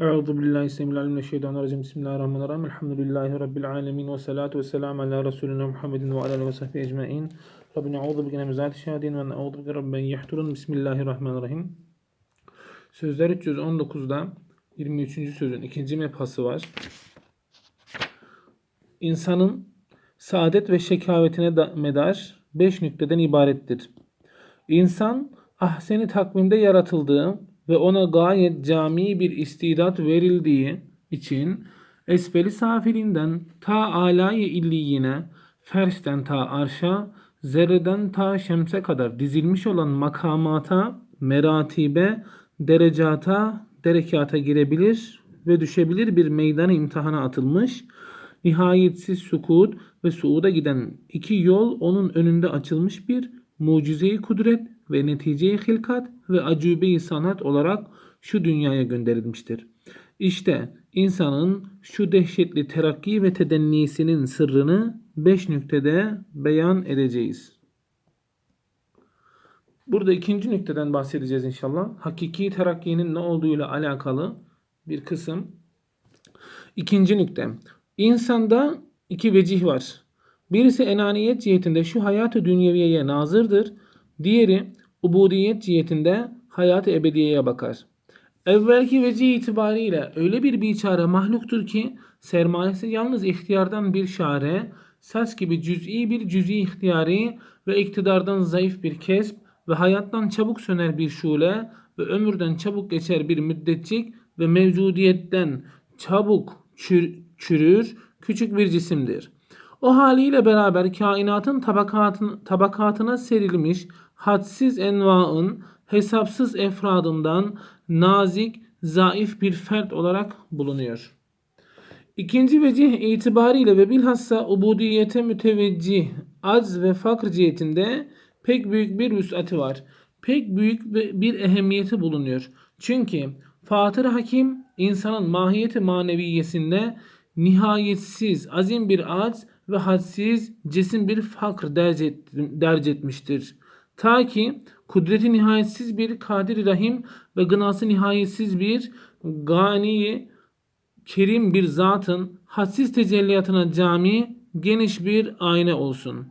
Euzu billahi bismillahirrahmanirrahim. Mineşşeytanirracim. Bismillahirrahmanirrahim. Elhamdülillahi rabbil alamin ve salatu vesselamü ala resulina Muhammedin ve ala ve sahbihi ecmaîn. Rabbina euzu bike min zati şahidin ve euzu bike rabben yahturun. Bismillahirrahmanirrahim. Sözler 319'da 23. sözün ikinci mebhası var. İnsanın saadet ve şekavetine da- medar beş nükteden ibarettir. İnsan ahseni takvimde yaratıldığı ve ona gayet cami bir istidat verildiği için esfeli safilinden ta alayı illiyine, ferşten ta arşa, zerreden ta şemse kadar dizilmiş olan makamata, meratibe, derecata, derekata girebilir ve düşebilir bir meydan imtihana atılmış, nihayetsiz sukut ve suuda giden iki yol onun önünde açılmış bir mucize-i kudret ve netice-i hilkat ve acube-i sanat olarak şu dünyaya gönderilmiştir. İşte insanın şu dehşetli terakki ve tedennisinin sırrını beş nüktede beyan edeceğiz. Burada ikinci nükteden bahsedeceğiz inşallah. Hakiki terakkinin ne olduğuyla alakalı bir kısım. İkinci nükte. İnsanda iki vecih var. Birisi enaniyet cihetinde şu hayatı dünyeviyeye nazırdır. Diğeri ubudiyet cihetinde hayat-ı ebediyeye bakar. Evvelki vecih itibariyle öyle bir biçare mahluktur ki sermayesi yalnız ihtiyardan bir şare, saç gibi cüz'i bir cüz'i ihtiyari ve iktidardan zayıf bir kesp ve hayattan çabuk söner bir şule ve ömürden çabuk geçer bir müddetçik ve mevcudiyetten çabuk çür- çürür küçük bir cisimdir. O haliyle beraber kainatın tabakatın, tabakatına serilmiş hadsiz envaın hesapsız efradından nazik, zayıf bir fert olarak bulunuyor. İkinci vecih itibariyle ve bilhassa ubudiyete müteveccih, acz ve fakr cihetinde pek büyük bir vüs'ati var. Pek büyük bir ehemmiyeti bulunuyor. Çünkü Fatır Hakim insanın mahiyeti maneviyesinde nihayetsiz, azim bir acz ve hadsiz, cesim bir fakr derc, et, etmiştir. Ta ki kudreti nihayetsiz bir kadir rahim ve gınası nihayetsiz bir gani kerim bir zatın hadsiz tecelliyatına cami geniş bir ayna olsun.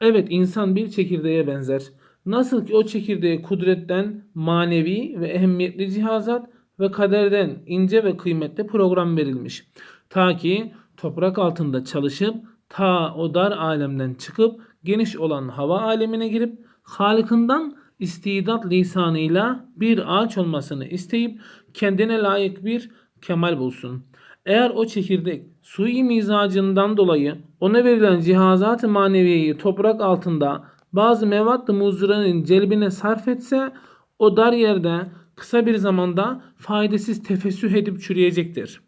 Evet insan bir çekirdeğe benzer. Nasıl ki o çekirdeğe kudretten manevi ve ehemmiyetli cihazat ve kaderden ince ve kıymetli program verilmiş. Ta ki toprak altında çalışıp ta o dar alemden çıkıp geniş olan hava alemine girip Halıkından istidat lisanıyla bir ağaç olmasını isteyip kendine layık bir kemal bulsun. Eğer o çekirdek sui mizacından dolayı ona verilen cihazat-ı maneviyeyi toprak altında bazı mevat-ı muzduranın celbine sarf etse o dar yerde kısa bir zamanda faydasız tefessüh edip çürüyecektir.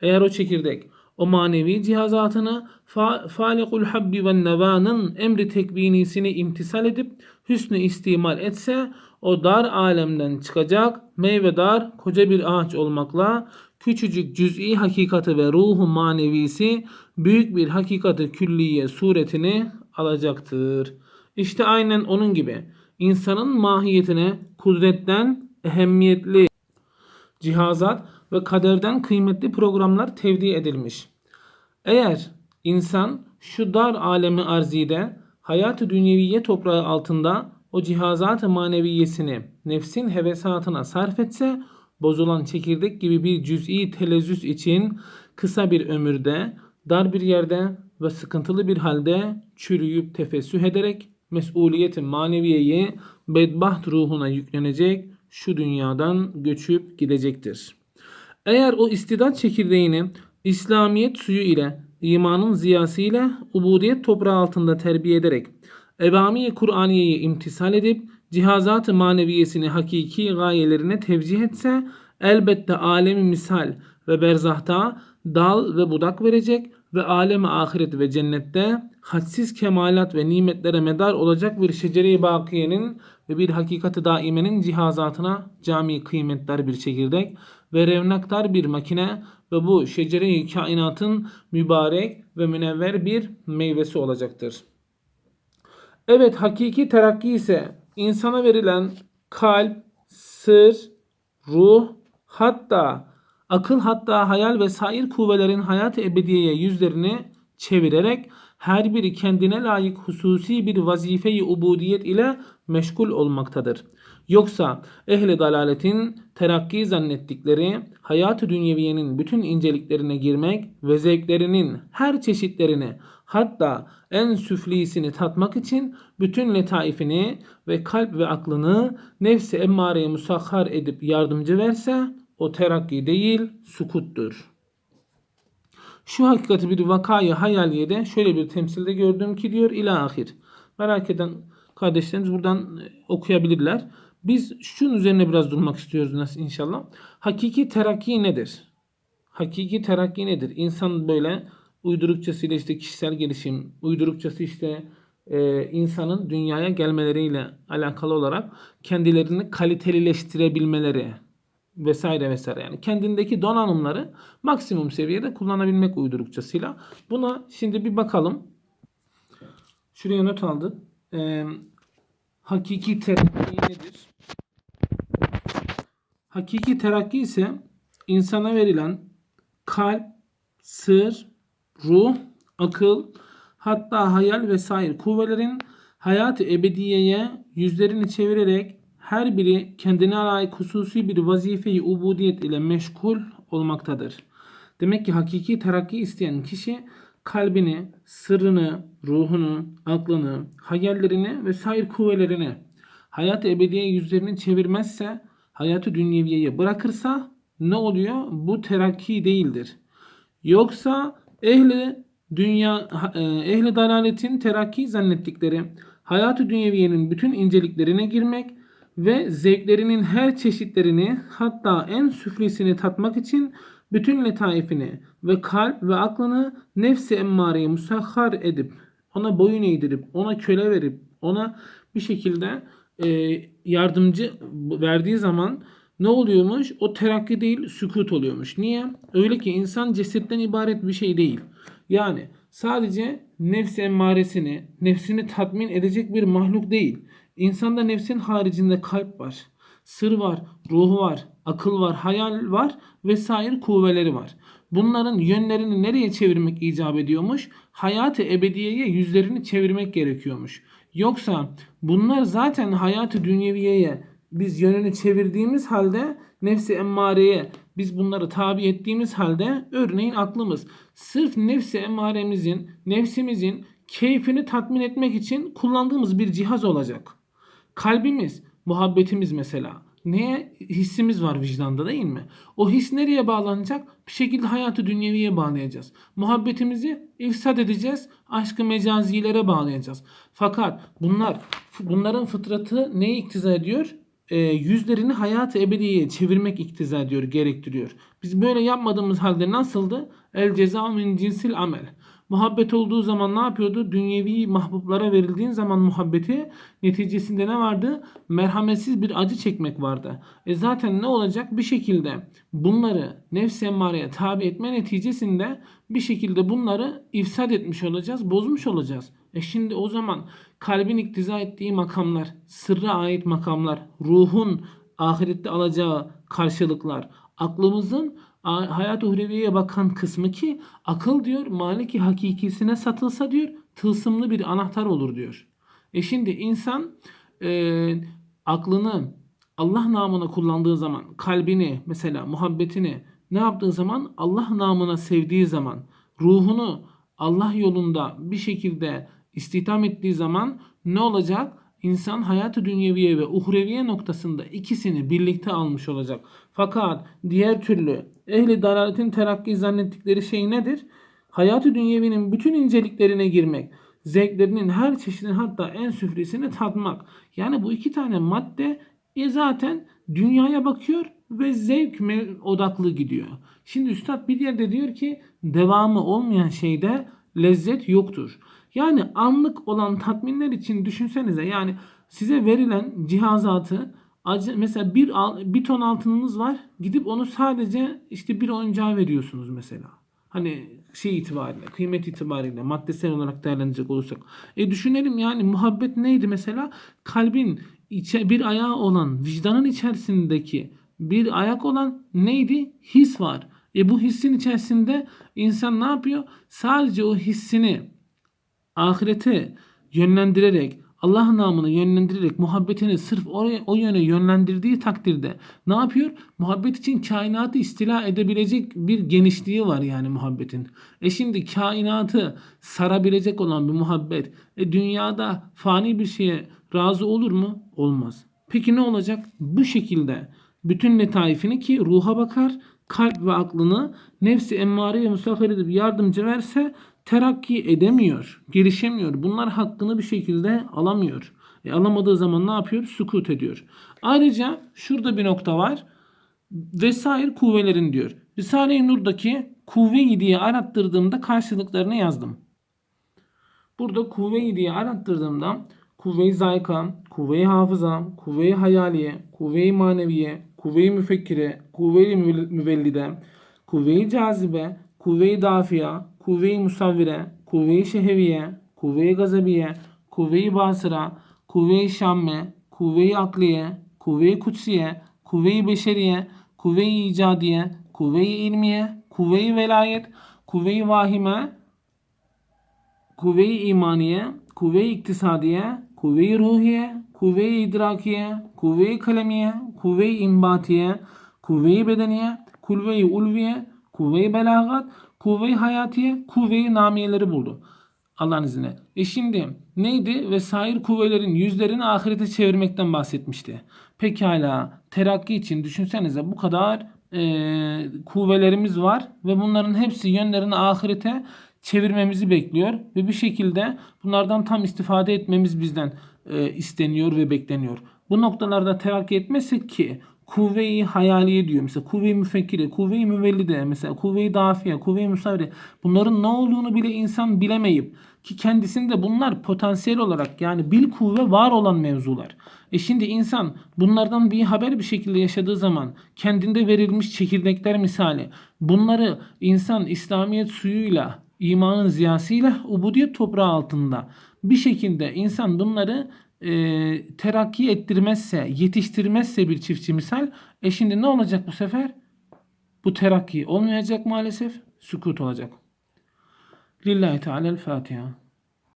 Eğer o çekirdek o manevi cihazatını fa falikul habbi ve nevanın emri tekvinisini imtisal edip hüsnü istimal etse o dar alemden çıkacak meyvedar koca bir ağaç olmakla küçücük cüz'i hakikati ve ruhu manevisi büyük bir hakikati külliye suretini alacaktır. İşte aynen onun gibi insanın mahiyetine kudretten ehemmiyetli cihazat ve kaderden kıymetli programlar tevdi edilmiş. Eğer insan şu dar alemi arzide hayatı dünyeviye toprağı altında o cihazat-ı maneviyesini nefsin hevesatına sarf etse bozulan çekirdek gibi bir cüz'i telezzüz için kısa bir ömürde dar bir yerde ve sıkıntılı bir halde çürüyüp tefessüh ederek mesuliyeti maneviyeyi bedbaht ruhuna yüklenecek şu dünyadan göçüp gidecektir. Eğer o istidat çekirdeğini İslamiyet suyu ile imanın ziyası ile ubudiyet toprağı altında terbiye ederek evami Kur'aniyeyi imtisal edip cihazat-ı maneviyesini hakiki gayelerine tevcih etse elbette alemi misal ve berzahta dal ve budak verecek ve alemi ahiret ve cennette hadsiz kemalat ve nimetlere medar olacak bir şecere-i bakiyenin ve bir hakikati daimenin cihazatına cami kıymetler bir çekirdek ve revnaktar bir makine ve bu şecere-i kainatın mübarek ve münevver bir meyvesi olacaktır. Evet hakiki terakki ise insana verilen kalp, sır, ruh hatta akıl hatta hayal ve sair kuvvelerin hayat-ı ebediyeye yüzlerini çevirerek her biri kendine layık hususi bir vazife-i ubudiyet ile meşgul olmaktadır. Yoksa ehli dalaletin terakki zannettikleri hayat-ı dünyeviyenin bütün inceliklerine girmek ve zevklerinin her çeşitlerini hatta en süflisini tatmak için bütün letaifini ve kalp ve aklını nefsi emmareye musahhar edip yardımcı verse o terakki değil sukuttur. Şu hakikati bir vakayı hayaliyede şöyle bir temsilde gördüm ki diyor ila ahir. Merak eden kardeşlerimiz buradan okuyabilirler. Biz şunun üzerine biraz durmak istiyoruz nasıl inşallah. Hakiki terakki nedir? Hakiki terakki nedir? İnsan böyle uydurukçasıyla işte kişisel gelişim, uydurukçası işte e, insanın dünyaya gelmeleriyle alakalı olarak kendilerini kalitelileştirebilmeleri vesaire vesaire yani kendindeki donanımları maksimum seviyede kullanabilmek uydurukçasıyla. Buna şimdi bir bakalım. Şuraya not aldık. Ee, hakiki terakki nedir? Hakiki terakki ise insana verilen kalp, sır, ruh, akıl, hatta hayal vesaire kuvvelerin hayat-ı ebediyeye yüzlerini çevirerek her biri kendine layık hususi bir vazifeyi ubudiyet ile meşgul olmaktadır. Demek ki hakiki terakki isteyen kişi kalbini, sırrını, ruhunu, aklını, hayallerini ve sair kuvvelerini hayat-ı ebediye yüzlerini çevirmezse, hayatı dünyeviyeyi bırakırsa ne oluyor? Bu terakki değildir. Yoksa ehli dünya e, ehli dalaletin terakki zannettikleri hayatı dünyeviyenin bütün inceliklerine girmek ve zevklerinin her çeşitlerini hatta en süflisini tatmak için bütün letaifini ve kalp ve aklını nefsi emmareye musahhar edip ona boyun eğdirip ona köle verip ona bir şekilde yardımcı verdiği zaman ne oluyormuş? O terakki değil sükut oluyormuş. Niye? Öyle ki insan cesetten ibaret bir şey değil. Yani sadece nefsi emmaresini, nefsini tatmin edecek bir mahluk değil. İnsanda nefsin haricinde kalp var, sır var, ruhu var, akıl var, hayal var vesaire kuvveleri var. Bunların yönlerini nereye çevirmek icap ediyormuş? Hayatı ebediyeye yüzlerini çevirmek gerekiyormuş. Yoksa bunlar zaten hayatı dünyeviyeye biz yönünü çevirdiğimiz halde nefsi emmareye biz bunları tabi ettiğimiz halde örneğin aklımız sırf nefsi emmaremizin, nefsimizin keyfini tatmin etmek için kullandığımız bir cihaz olacak. Kalbimiz, muhabbetimiz mesela. Neye hissimiz var vicdanda değil mi? O his nereye bağlanacak? Bir şekilde hayatı dünyeviye bağlayacağız. Muhabbetimizi ifsad edeceğiz. Aşkı mecazilere bağlayacağız. Fakat bunlar bunların fıtratı neyi iktiza ediyor? e, yüzlerini hayat-ı ebediyeye çevirmek iktiza ediyor, gerektiriyor. Biz böyle yapmadığımız halde nasıldı? El ceza min cinsil amel. Muhabbet olduğu zaman ne yapıyordu? Dünyevi mahbublara verildiğin zaman muhabbeti neticesinde ne vardı? Merhametsiz bir acı çekmek vardı. E zaten ne olacak? Bir şekilde bunları nefs emmareye tabi etme neticesinde bir şekilde bunları ifsad etmiş olacağız, bozmuş olacağız. E şimdi o zaman kalbin iktiza ettiği makamlar, sırra ait makamlar, ruhun ahirette alacağı karşılıklar, aklımızın hayat uhreviyeye bakan kısmı ki akıl diyor maliki hakikisine satılsa diyor tılsımlı bir anahtar olur diyor. E şimdi insan e, aklını Allah namına kullandığı zaman kalbini mesela muhabbetini ne yaptığı zaman Allah namına sevdiği zaman ruhunu Allah yolunda bir şekilde istihdam ettiği zaman ne olacak? İnsan hayatı dünyeviye ve uhreviye noktasında ikisini birlikte almış olacak. Fakat diğer türlü ehli dalaletin terakki zannettikleri şey nedir? Hayatı dünyevinin bütün inceliklerine girmek, zevklerinin her çeşidini hatta en süflisini tatmak. Yani bu iki tane madde e zaten dünyaya bakıyor ve zevk odaklı gidiyor. Şimdi üstad bir yerde diyor ki devamı olmayan şeyde lezzet yoktur. Yani anlık olan tatminler için düşünsenize yani size verilen cihazatı mesela bir, bir ton altınınız var gidip onu sadece işte bir oyuncağa veriyorsunuz mesela. Hani şey itibariyle, kıymet itibariyle, maddesel olarak değerlenecek olursak. E düşünelim yani muhabbet neydi mesela? Kalbin içe, bir ayağı olan vicdanın içerisindeki bir ayak olan neydi? His var. E bu hissin içerisinde insan ne yapıyor? Sadece o hissini ahirete yönlendirerek Allah namını yönlendirerek muhabbetini sırf oraya o yöne yönlendirdiği takdirde ne yapıyor? Muhabbet için kainatı istila edebilecek bir genişliği var yani muhabbetin. E şimdi kainatı sarabilecek olan bir muhabbet e dünyada fani bir şeye razı olur mu? Olmaz. Peki ne olacak? Bu şekilde bütün letaifini ki ruha bakar, kalp ve aklını nefsi emmareye musahhar edip yardımcı verse terakki edemiyor, gelişemiyor. Bunlar hakkını bir şekilde alamıyor. E, alamadığı zaman ne yapıyor? Sukut ediyor. Ayrıca şurada bir nokta var. Vesair kuvvelerin diyor. Risale-i Nur'daki kuvve-i diye arattırdığımda karşılıklarını yazdım. Burada kuvve-i diye arattırdığımda kuvve-i zayka, kuvve-i hafıza, kuvve-i hayaliye, kuvve-i maneviye, kuvve-i müfekkire, kuvve-i müvellide, kuvve-i cazibe, kuvve-i dafiya, kuvve-i musavvire, kuvve-i şeheviye, kuvve-i gazabiye, kuvve-i basıra, kuvve-i şamme, kuvve-i akliye, kuvve-i kutsiye, kuvve-i beşeriye, kuvve-i icadiye, kuvve-i ilmiye, kuvve-i velayet, kuvve-i vahime, kuvve-i imaniye, kuvve-i iktisadiye, kuvve-i ruhiye, kuvve-i idrakiye, kuvve-i kalemiye, kuvve-i imbatiye, kuvve-i bedeniye, kuvve-i ulviye, kuvve-i belagat, kuvve-i hayatiye, kuvve-i namiyeleri buldu. Allah'ın izniyle. E şimdi neydi? Vesair kuvvelerin yüzlerini ahirete çevirmekten bahsetmişti. Pekala terakki için düşünsenize bu kadar e, kuvvelerimiz var ve bunların hepsi yönlerini ahirete çevirmemizi bekliyor ve bir şekilde bunlardan tam istifade etmemiz bizden e, isteniyor ve bekleniyor. Bu noktalarda terakki etmezsek ki kuvve-i hayaliye diyor. Mesela kuvve-i müfekkire, kuvve-i müvellide, mesela kuvve-i dafiye, kuvve-i musavvire. Bunların ne olduğunu bile insan bilemeyip ki kendisinde bunlar potansiyel olarak yani bil kuvve var olan mevzular. E şimdi insan bunlardan bir haber bir şekilde yaşadığı zaman kendinde verilmiş çekirdekler misali bunları insan İslamiyet suyuyla imanın ziyasıyla ubudiyet toprağı altında bir şekilde insan bunları e, terakki ettirmezse, yetiştirmezse bir çiftçi misal, e şimdi ne olacak bu sefer? Bu terakki olmayacak maalesef, sükut olacak. Lillahi Teala'l Fatiha.